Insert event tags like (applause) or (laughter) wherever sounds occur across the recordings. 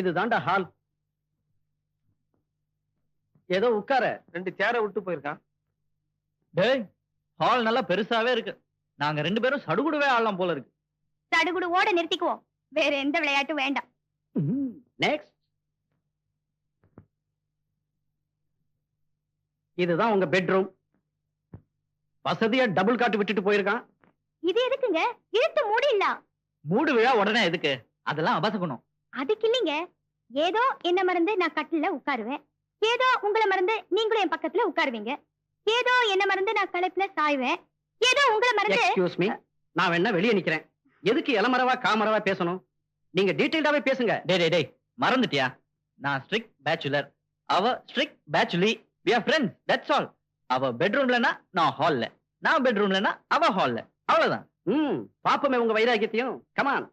இதுதான்டா ஹால் ஏதோ உட்கார ரெண்டு சேரை விட்டு போயிருக்கான். டேய் ஹால் நல்லா பெருசாவே இருக்கு. நாங்க ரெண்டு பேரும் சடுகுடுவே ஆடலாம் போல இருக்கு. சடுகுடு ஓட நிறுத்திக்குவோம். வேற எந்த விளையாட்டும் வேண்டாம். நெக்ஸ்ட் இதுதான் உங்க பெட்ரூம் வசதியா டபுள் காட்டு விட்டுட்டு போயிருக்கான். இது எதுக்குங்க? இழுத்து மூடிடலாம். மூடு விழா உடனே எதுக்கு? அதெல்லாம் அபசகுணம். அதுக்கு இல்லைங்க ஏதோ என்ன மறந்து நான் கட்டில உட்காருவேன். ஏதோ உங்களை மறந்து நீங்களும் என் பக்கத்துல உட்காருவீங்க. ஏதோ என்ன மறந்து நான் களைப்புல சாய்வேன். ஏதோ உங்களை மறந்து எக்ஸ்கியூஸ் மீ நான் வேணா வெளியே நிக்கிறேன். எதுக்கு இளமரவா காமரவா பேசணும்? நீங்க டீடைல்டாவே பேசுங்க. டேய் டேய் டேய் மறந்துட்டியா? நான் ஸ்ட்ரிக்ட் பேச்சுலர் அவ ஸ்ட்ரிக்ட் பேச்சுலி we are friends that's all அவ பெட்ரூம்லனா நான் ஹால்ல நான் பெட்ரூம்லனா அவ ஹால்ல அவ்வளவுதான். ம் பாப்போமே உங்க வைராக்கியத்தையும் கமான்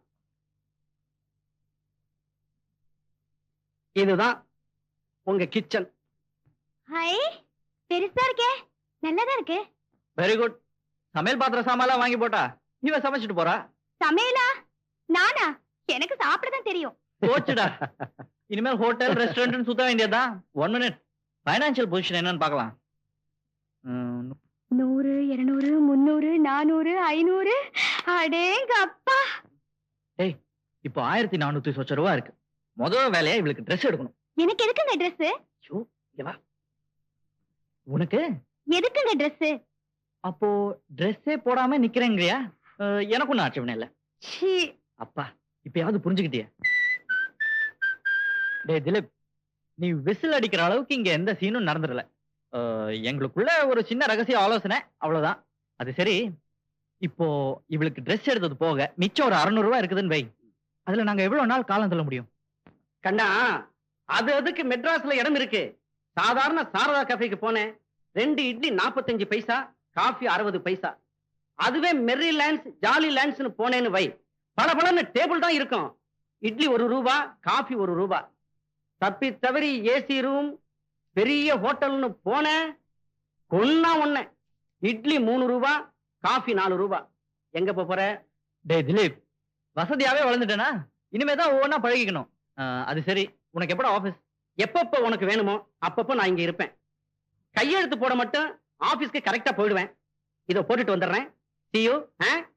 இதுதான் உங்க கிச்சன். ஹை பெருசா இருக்கே. நல்லதா இருக்கு. வெரி குட் சமையல் பாத்திர சாமான்லாம் வாங்கி போட்டா இவ சமைச்சிட்டு போறா? சமையலா? நானா? எனக்கு சாப்பிடதான் தெரியும். போச்சுடா. இனிமேல் ஹோட்டல் ரெஸ்டாரண்ட் சுத்த வேண்டியதுதான். ஒன் மினிட் ஃபைனான்சியல் பொசிஷன் என்னன்னு பார்க்கலாம். ம், நூறு இருநூறு முன்னூறு நானூறு ஐநூறு. அடேங்க அப்பா இப்போ ஆயிரத்தி நானூத்தி சொச்ச ரூபா இருக்கு. முதல் வேலையா இவளுக்கு ட்ரெஸ் எடுக்கணும். எனக்கு எதுக்குங்க Dress? உனக்கு? எதுக்குங்க Dress? அப்போ ட்ரெஸ்ஸே போடாம நிக்கிறேங்கறியா? எனக்கு ஒன்றும் ஆட்சேபனை இல்ல. சீ அப்பா இப்பயாவது புரிஞ்சுக்கிட்டிய? டேய் திலீப் நீ விசில் அடிக்கிற அளவுக்கு இங்க எந்த சீனும் நடந்துடல. எங்களுக்குள்ள ஒரு சின்ன ரகசிய ஆலோசனை அவ்வளவுதான். அது சரி இப்போ இவளுக்கு ட்ரெஸ் எடுத்தது போக மிச்சம் ஒரு 600 ரூபாய் இருக்குதுன்னு வை. அதுல நாங்க எவ்வளவு நாள் காலம் தள்ள முடியும்? கண்ணா அது அதுக்கு மெட்ராஸ்ல இடம் இருக்கு. சாதாரண சாரதா கஃபேக்கு போனேன். ரெண்டு இட்லி 45 பைசா காஃபி அறுபது பைசா. அதுவே மெர்ரி லேண்ட்ஸ் ஜாலி லேண்ட்ஸ்னு போனேன்னு வை. பல பலன்னு டேபிள் தான் இருக்கும். இட்லி ஒரு ரூபா காஃபி ஒரு ரூபா. தப்பி தவறி ஏசி ரூம் பெரிய ஹோட்டல்னு போனேன். கொன்னா ஒண்ணு. இட்லி மூணு ரூபா காஃபி நாலு ரூபா. எங்க போற? டேய் திலீப். வசதியாவே வளர்ந்துட்டேனா? இனிமே தான் ஒவ்வொன்றா பழகிக்கணும். அது சரி. உனக்கு எப்படா ஆபீஸ் எப்பப்போ உனக்கு வேணுமோ அப்பப்போ நான் இங்க இருப்பேன். கையெழுத்து போட மட்டும் ஆபீஸ்க்கு கரெக்டா போயிடுவேன். இதை போட்டுட்டு வந்துடுறேன். சியூ ஆ?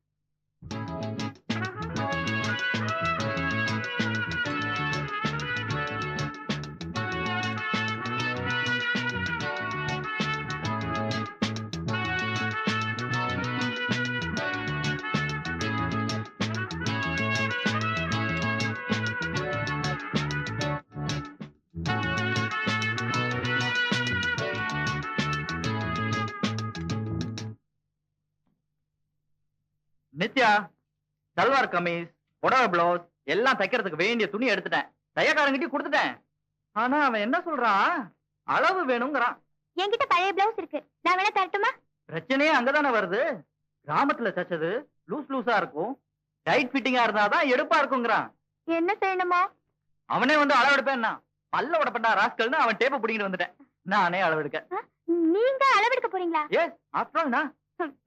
நித்யா சல்வார் கமீஸ் புடவை பிளவுஸ் எல்லாம் தைக்கிறதுக்கு வேண்டிய துணி எடுத்துட்டேன். தையக்காரங்கிட்டயும் கொடுத்துட்டேன். ஆனா அவன் என்ன சொல்றான் அளவு வேணுங்கிறான். என்கிட்ட பழைய பிளவுஸ் இருக்கு. நான் வேணா தரட்டுமா? பிரச்சனையே அங்கதானே வருது. கிராமத்துல தைச்சது லூஸ் லூஸா இருக்கும். டைட் ஃபிட்டிங்கா இருந்தாதான் எடுப்பா இருக்குங்கிறான். என்ன செய்யணுமா? அவனே வந்து அளவு எடுப்பேன்னா பல்ல உடப்பட்டா ராஸ்கல்னு அவன் டேப்பை பிடிங்கிட்டு வந்துட்டேன். நானே அளவு எடுக்க நீங்க அளவெடுக்க போறீங்களா? எஸ் ஆஃப்டர் நான்.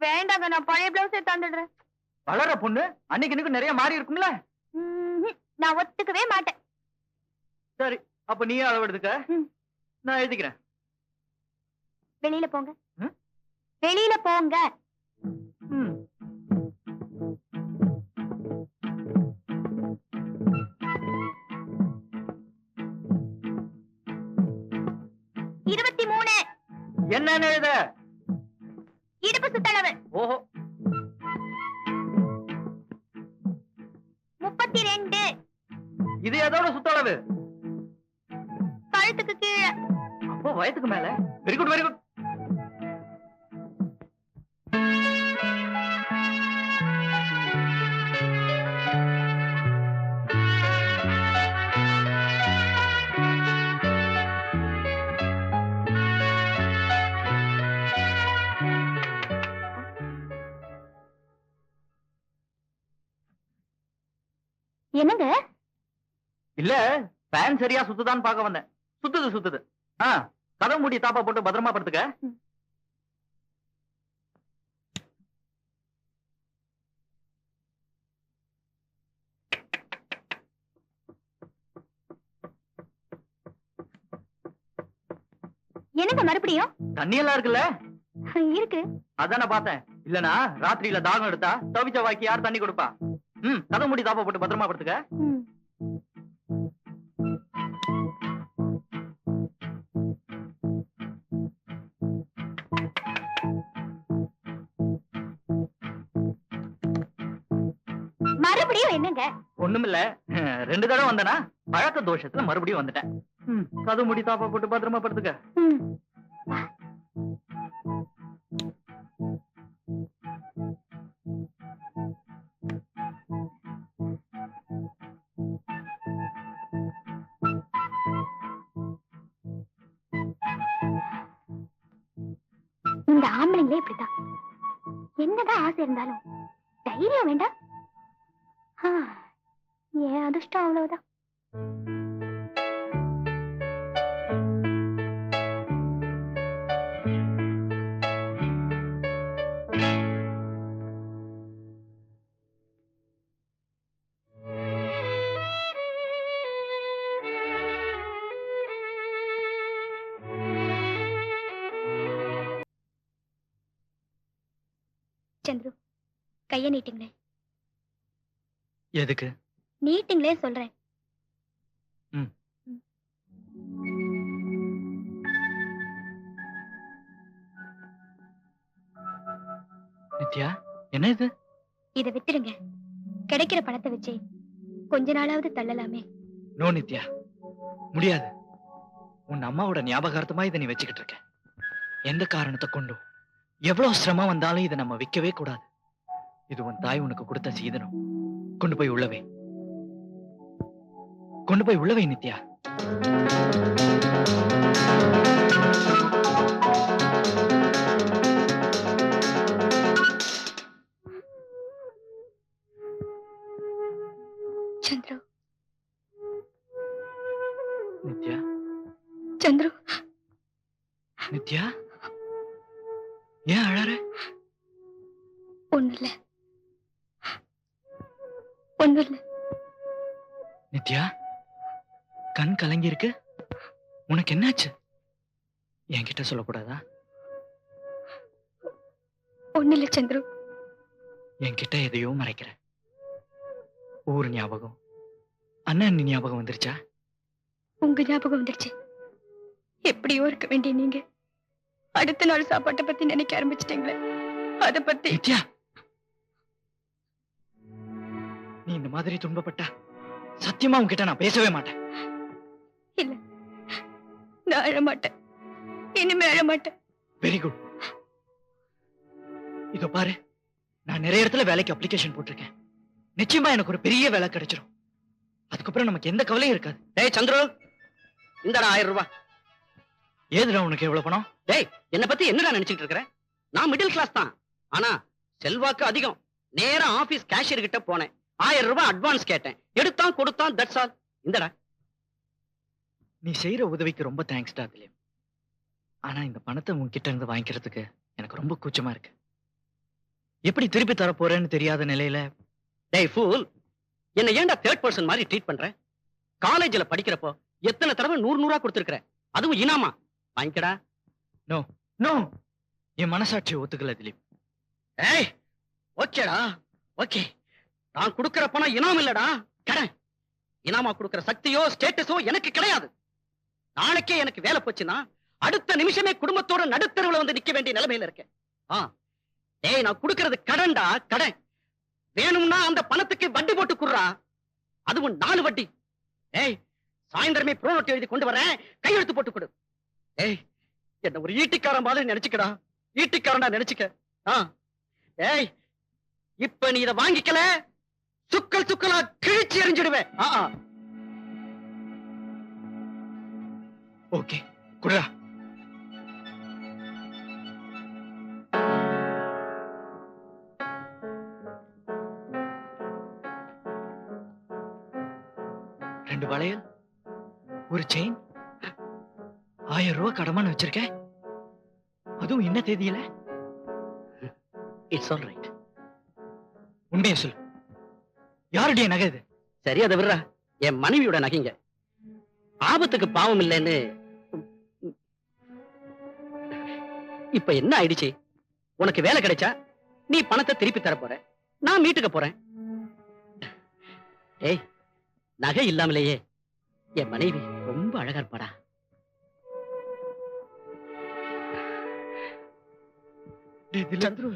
வேண்டாங்க நான் பழைய பிளவுஸே தந்துடுறேன். வளர பொண்ணு அன்னைக்கு நிறைய மாறி இருக்கும்ல. நான் ஒத்துக்கவே மாட்டேன். சரி அப்ப நீயே அளவு எடுத்துக்க ம். நான் எழுதிக்கிறேன். வெளியில போங்க? வெளியில போங்க. இருபத்தி மூணு. என்னன்னு எழுத? இடுப்பு சுத்தளவு. ஓஹோ. இது எதோட சுத்தளவு. கழுத்துக்கு கீழே. அப்போ வயதுக்கு மேல. வெரி குட் வெரி குட் என்னங்க? இல்ல பேன் சரியா சுத்துதான் பாக்க வந்தேன். சுத்துது சுத்துது. ஆஹ் கதவு மூடி தாப்பா போட்டு பத்திரமா படுத்துக்க. என்னங்க மறுபடியும்? தண்ணி எல்லாம் இருக்குல்ல? இருக்கு. அதான பாத்தேன் இல்லனா ராத்திரியில தாகம் எடுத்தா தவிச்ச வாய்க்கு யார் தண்ணி கொடுப்பா? ம் கதை முடி தாப்பா போட்டு பத்திரமா படுத்துக்க. மறுபடியும் என்னங்க? ஒண்ணுமில்ல. (laughs) ரெண்டு தடவை வந்தனா பழக்க தோஷத்துல மறுபடியும் வந்துட்டேன். கதை முடி தாப்பா போட்டு பத்திரமா படுத்துக்க. இந்த ஆம்பளைங்களே இப்படிதான் என்னதான் ஆசை இருந்தாலும் தைரியம் வேண்டாம். ஏன் என் அதிர்ஷ்டம் அவ்வளவுதான். சந்துரு கையை நீட்டுங்களேன். எதுக்கு? நீட்டுங்களே சொல்றேன். நித்யா என்ன இது? இத விட்டுடுங்க கிடைக்கிற பணத்தை வச்சு கொஞ்ச நாளாவது தள்ளலாமே. நோ நித்யா. முடியாது. உன் அம்மாவோட ஞாபகார்த்தமா இதை நீ வச்சுக்கிட்டு இருக்க. எந்த காரணத்தை கொண்டும்? எவ்வளவு சிரமம் வந்தாலும் இதை நம்ம விற்கவே கூடாது. இது உன் தாய் உனக்கு கொடுத்த சீதனம். கொண்டு போய் உள்ளவே. கொண்டு போய் உள்ளவே நித்யா. சந்துரு. நித்யா. சந்துரு. நித்யா? உனக்கு என்னாச்சு? என்கிட்ட சொல்லக்கூடாதா? ஒண்ணு இல்ல சந்துரு. என்கிட்ட எதையோ மறைக்கிற. ஊர் ஞாபகம். அண்ணன் ஞாபகம் வந்துருச்சா? உங்க ஞாபகம் வந்துருச்சு. எப்படியோ இருக்க வேண்டிய நீங்க. அடுத்த நாள் சாப்பாட்டை பத்தி நினைக்க ஆரம்பிச்சிட்டீங்களே. அத பத்தி. நீ இந்த மாதிரி துன்பப்பட்டா சத்தியமா உன்கிட்ட நான் பேசவே மாட்டேன். நான் அழ மாட்டேன் இனிமே அழ மாட்டேன் வெரி குட் இதோ பாரு நான் நிறைய இடத்துல வேலைக்கு அப்ளிகேஷன் போட்டிருக்கேன். நிச்சயமா எனக்கு ஒரு பெரிய வேலை கிடைச்சிரும். அதுக்கப்புறம் நமக்கு எந்த கவலையும் இருக்காது. டேய் சந்துரு இந்தடா ஆயிரம் ரூபாய். ஏதுடா உனக்கு எவ்வளவு பணம்? டேய் என்ன பத்தி என்னடா நினைச்சிட்டு இருக்கிற? நான் மிடில் கிளாஸ் தான். ஆனா செல்வாக்கு அதிகம். நேரா ஆபீஸ் கேஷியர் கிட்ட போனேன். ஆயிரம் ரூபாய் அட்வான்ஸ் கேட்டேன். எடுத்தான் கொடுத்தான் தட்ஸ் ஆல் இந்தடா. நீ செய்யற உதவிக்கு ரொம்ப தேங்க்ஸ்டா திலீப். ஆனா இந்த பணத்தை உன்கிட்ட இருந்து வாங்கிக்கிறதுக்கு எனக்கு ரொம்ப கூச்சமா இருக்கு. எப்படி திருப்பி தர போறேன்னு தெரியாத நிலையில டேய் ஃபூல் என்ன ஏன்டா தேர்ட் பர்சன் மாதிரி ட்ரீட் பண்ற? காலேஜ்ல படிக்கிறப்போ எத்தனை தடவை நூறு நூறா கொடுத்துருக்கற? அதுவும் இனாமா? வாங்கிக்கடா. நோ நோ என் மனசாட்சி ஒத்துக்கல திலீப். ஏய் ஓகேடா ஓகே. நான் கொடுக்கிற பணம் இனாம் இல்லடா. கடன் இனாமா கொடுக்கிற சக்தியோ ஸ்டேட்டஸோ எனக்கு கிடையாது. நாளைக்கே எனக்கு வேலை போச்சுன்னா அடுத்த நிமிஷமே குடும்பத்தோட நடுத்தருவுல வந்து நிக்க வேண்டிய நிலைமையில இருக்கேன். ஆ. டேய் நான் கொடுக்கறது கடன்டா கடன். வேணும்னா அந்த பணத்துக்கு வட்டி போட்டு குடுறா. அதுவும் நாலு வட்டி. ஏய் சாயந்தரமே ப்ரோனோட் எழுதி கொண்டு வரேன். கையெழுத்து போட்டு கொடு. ஏய் என்ன ஒரு ஈட்டிக்காரன் மாதிரி நினைச்சுக்கடா. ஈட்டிக்காரன்டா நினைச்சுக்க. ஆ. ஏய் இப்ப நீ இத வாங்கிக்கல. சுக்கல் சுக்கலா கிழிச்சு எறிஞ்சிடுவேன். ஆ. ஓகே குடுறா. ரெண்டு வளையல் ஒரு செயின். ஆயிரம் ரூபாய் கடமான்னு வச்சிருக்கேன் அதுவும் என்ன தேதியில? இட்ஸ் ஆல் ரைட் உண்மையை சொல்லு. யாருடைய நகை இது? சரி அதை விடுறா. என் மனைவியோட நகைங்க. ஆபத்துக்கு பாவம் இல்லைன்னு இப்ப என்ன ஆயிடுச்சு? உனக்கு வேலை கிடைச்சா நீ பணத்தை திருப்பி தர போற. நான் மீட்டுக்க போறேன். ஏய் நகை இல்லாமலேயே என் மனைவி ரொம்ப அழகா இருப்பாடா. சந்துரு